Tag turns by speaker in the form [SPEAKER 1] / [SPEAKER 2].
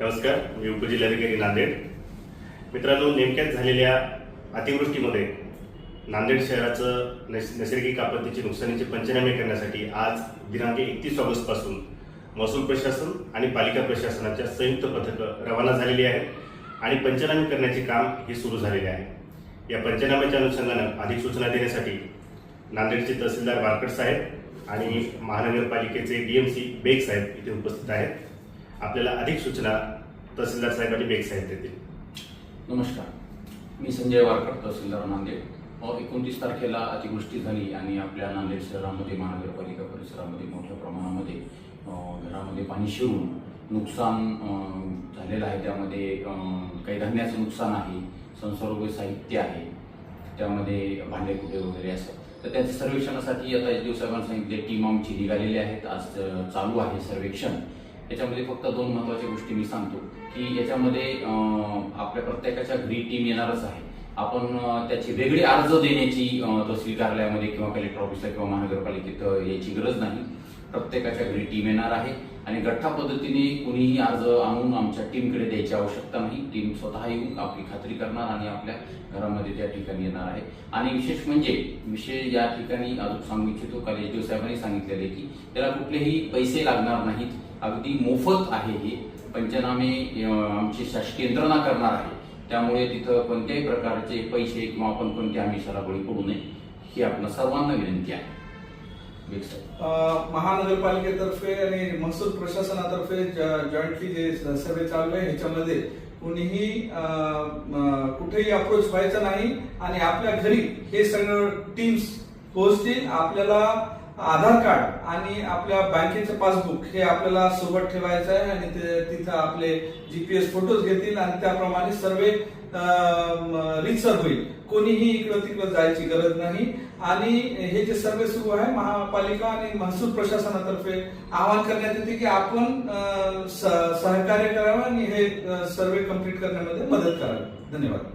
[SPEAKER 1] नमस्कार मी उपजिल्हाधिकारी नांदेड. मित्रांनो नेमक्याच झालेल्या अतिवृष्टीमध्ये नांदेड शहराचं नैस नैसर्गिक आपत्तीची नुकसानीचे पंचनामे करण्यासाठी आज दिनांक एकतीस ऑगस्टपासून महसूल प्रशासन आणि पालिका प्रशासनाच्या संयुक्त पथकं रवाना झालेली आहेत आणि पंचनामे करण्याचे काम हे सुरू झालेले आहे. या पंचनाम्याच्या अनुषंगानं अधिक सूचना देण्यासाठी नांदेडचे तहसीलदार वारकड साहेब आणि महानगरपालिकेचे डी एम सी बेग साहेब इथे उपस्थित आहेत. आपल्याला अधिक सूचना तहसीलदार साहेबांनी बेग साहेब देतील.
[SPEAKER 2] नमस्कार. मी संजय वारकर तहसीलदार नांदेड एकोणतीस तारखेला अतिवृष्टी झाली आणि आपल्या नांदेड शहरामध्ये महानगरपालिका परिसरामध्ये मोठ्या प्रमाणामध्ये घरामध्ये पाणी शिरून नुकसान झालेलं आहे. त्यामध्ये काही धान्याचं नुकसान आहे. संसर्ग साहित्य आहे. त्यामध्ये भांडे कुठे वगैरे असं. तर त्याच्या सर्वेक्षणासाठी आता एच डी साहेबांनी सांगितले टीम आमची निघालेली आहेत. आज चालू आहे सर्वेक्षण. याच्यामध्ये फक्त दोन महत्त्वाच्या गोष्टी मी सांगतो की याच्यामध्ये आपल्या प्रत्येकाच्या घरी टीम येणारच आहे. आपण त्याची वेगळी अर्ज देण्याची तहसील कार्यालयामध्ये किंवा कलेक्टर ऑफिसला किंवा महानगरपालिकेत याची गरज नाही. प्रत्येकाच्या घरी टीम येणार आहे. आणि गठ्ठा पद्धतीने कुणीही अर्ज आणून आमच्या टीमकडे द्यायची आवश्यकता नाही. टीम स्वतः येऊन आपली खात्री करणार आणि आपल्या घरामध्ये त्या ठिकाणी येणार आहे. आणि विशेष म्हणजे विषय या ठिकाणी अजून सांगू इच्छितो काल एच साहेबांनी सांगितलेले की त्याला कुठलेही पैसे लागणार नाहीत. अगदी मोफत आहे हे. पंचनामे आमची शासकीय यंत्रणा करणार आहे. त्यामुळे तिथं कोणत्याही प्रकारचे पैसे किंवा आपण कोणत्या आमिषाला बळी पडू नये ही आपण सर्वांना विनंती आहे.
[SPEAKER 3] महानगरपालिकेतर्फे आणि महसूल प्रशासनातर्फे जॉईंटली जे सर्वे चालू आहे ह्याच्यामध्ये कुणीही कुठेही अप्रोच व्हायचा नाही आणि आपल्या घरी हे सगळं टीम्स पोहोचतील. आपल्याला आधार कार्ड आणि आपल्या बँकेचं पासबुक हे आपल्याला सोबत ठेवायचं आहे आणि ते तिथं आपले जीपीएस फोटोज घेतील आणि त्याप्रमाणे सर्वे रिसर होईल. कोणीही इकडं तिकडं जायची गरज नाही. आणि हे जे सर्वे सुरू आहे महापालिका आणि महसूल प्रशासनातर्फे आवाहन करण्यात येते की आपण सहकार्य करावं आणि हे सर्वे कंप्लीट करण्यामध्ये मदत करावी. धन्यवाद.